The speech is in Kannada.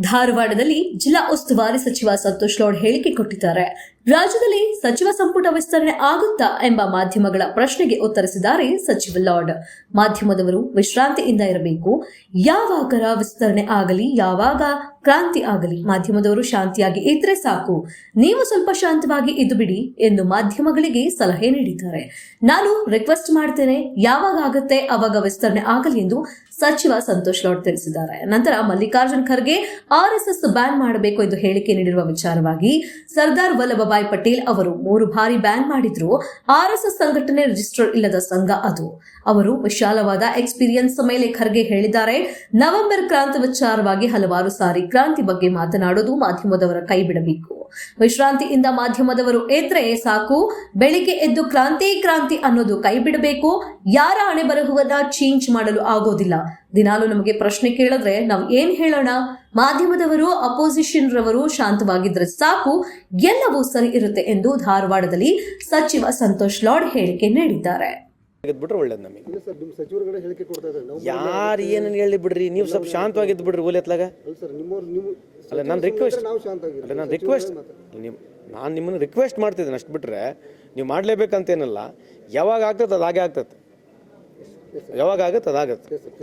ಧಾರವಾಡದಲ್ಲಿ ಜಿಲ್ಲಾ ಉಸ್ತುವಾರಿ ಸಚಿವ ಸಂತೋಷ್ ಲೋಡ್ ಹೇಳಿಕೆ ಕೊಟ್ಟಿದ್ದಾರೆ. ರಾಜ್ಯದಲ್ಲಿ ಸಚಿವ ಸಂಪುಟ ವಿಸ್ತರಣೆ ಆಗುತ್ತಾ ಎಂಬ ಮಾಧ್ಯಮಗಳ ಪ್ರಶ್ನೆಗೆ ಉತ್ತರಿಸಿದ್ದಾರೆ ಸಚಿವ ಲಾರ್ಡ್. ಮಾಧ್ಯಮದವರು ವಿಶ್ರಾಂತಿಯಿಂದ ಇರಬೇಕು. ಯಾವಾಗರ ವಿಸ್ತರಣೆ ಆಗಲಿ, ಯಾವಾಗ ಕ್ರಾಂತಿ ಆಗಲಿ, ಮಾಧ್ಯಮದವರು ಶಾಂತಿಯಾಗಿ ಇದ್ರೆ ಸಾಕು. ನೀವು ಸ್ವಲ್ಪ ಶಾಂತವಾಗಿ ಇದ್ದು ಬಿಡಿ ಎಂದು ಮಾಧ್ಯಮಗಳಿಗೆ ಸಲಹೆ ನೀಡಿದ್ದಾರೆ. ನಾನು ರಿಕ್ವೆಸ್ಟ್ ಮಾಡ್ತೇನೆ, ಯಾವಾಗ ಆಗುತ್ತೆ, ಅವಾಗ ವಿಸ್ತರಣೆ ಆಗಲಿ ಎಂದು ಸಚಿವ ಸಂತೋಷ್ ಲಾಡ್ ತಿಳಿಸಿದ್ದಾರೆ. ನಂತರ ಮಲ್ಲಿಕಾರ್ಜುನ್ ಖರ್ಗೆ ಆರ್ಎಸ್ಎಸ್ ಬ್ಯಾನ್ ಮಾಡಬೇಕು ಎಂದು ಹೇಳಿಕೆ ನೀಡಿರುವ ವಿಚಾರವಾಗಿ ಸರ್ದಾರ್ ವಲ್ಲಭಭಾಯ್ ಪಟೇಲ್ ಅವರು ಮೂರು ಬಾರಿ ಬ್ಯಾನ್ ಮಾಡಿದ್ರು. ಆರ್ಎಸ್ಎಸ್ ಸಂಘಟನೆ ರಿಜಿಸ್ಟರ್ ಇಲ್ಲದ ಸಂಘ ಅದು. ಅವರು ವಿಶಾಲವಾದ ಎಕ್ಸ್ಪೀರಿಯನ್ಸ್ ಮೇಲೆ ಖರ್ಗೆ ಹೇಳಿದ್ದಾರೆ. ನವೆಂಬರ್ ಕ್ರಾಂತಿ ವಿಚಾರವಾಗಿ ಹಲವಾರು ಸಾರಿ ಕ್ರಾಂತಿ ಬಗ್ಗೆ ಮಾತನಾಡೋದು ಮಾಧ್ಯಮದವರ ಕೈ ಬಿಡಬೇಕು. ವಿಶ್ರಾಂತಿಯಿಂದ ಮಾಧ್ಯಮದವರು ಎದ್ರೆ ಸಾಕು, ಬೆಳಿಗ್ಗೆ ಎದ್ದು ಕ್ರಾಂತಿ ಕ್ರಾಂತಿ ಅನ್ನೋದು ಕೈ ಬಿಡಬೇಕು, ಯಾರ ಹಣೆ ಬರಹವನ್ನ ಚೇಂಜ್ ಮಾಡಲು ಆಗೋದಿಲ್ಲ. ದಿನಾಲು ನಮಗೆ ಪ್ರಶ್ನೆ ಕೇಳಿದ್ರೆ ನಾವು ಏನ್ ಹೇಳೋಣ? ಮಾಧ್ಯಮದವರು ಅಪೋಸಿಷನ್ ರವರು ಶಾಂತವಾಗಿದ್ರೆ ಸಾಕು, ಎಲ್ಲವೂ ಸರಿ ಇರುತ್ತೆ ಎಂದು ಧಾರವಾಡದಲ್ಲಿ ಸಚಿವ ಸಂತೋಷ್ ಲಾಡ್ ಹೇಳಿಕೆ ನೀಡಿದ್ದಾರೆ. ಬಿಟ್ರೆ ಒಳ್ಳೇದು ನಮಗೆ. ಇಲ್ಲ ಸರ್ ನಿಮ್ಮ ಸಚಿವರುಗಳೇ ಹೇಳಿಕೆ ಕೊಡ್ತಾ ಇದ್ದಾರೆ. ನಾವು ಯಾರು ಏನೇನು ಹೇಳಿ ಬಿಡ್ರಿ ನೀವು ಸ್ವಲ್ಪ ಶಾಂತವಾಗಿದ್ದು ಬಿಡ್ರಿ ಓಲೆತ್ಲಾಗ ಅಲ್ಲ ಸರ್ ನಿಮ್ಮವ್ರು ನಿಮ್ಮ ಅಲ್ಲ ನಾನು ರಿಕ್ವೆಸ್ಟ್ ನಾವು ಅಲ್ಲ ನಾನು ರಿಕ್ವೆಸ್ಟ್ ನಾನು ನಿಮ್ಮನ್ನು ರಿಕ್ವೆಸ್ಟ್ ಮಾಡ್ತಿದ್ದೀನಿ ಅಷ್ಟು ಬಿಟ್ರೆ ನೀವು ಮಾಡಲೇಬೇಕಂತೇನಲ್ಲ ಯಾವಾಗ ಆಗ್ತದೆ ಅದು ಹಾಗೆ ಆಗ್ತದೆ. ಯಾವಾಗ ಆಗುತ್ತೆ ಅದಾಗತ್ತೆ ಥ್ಯಾಂಕ್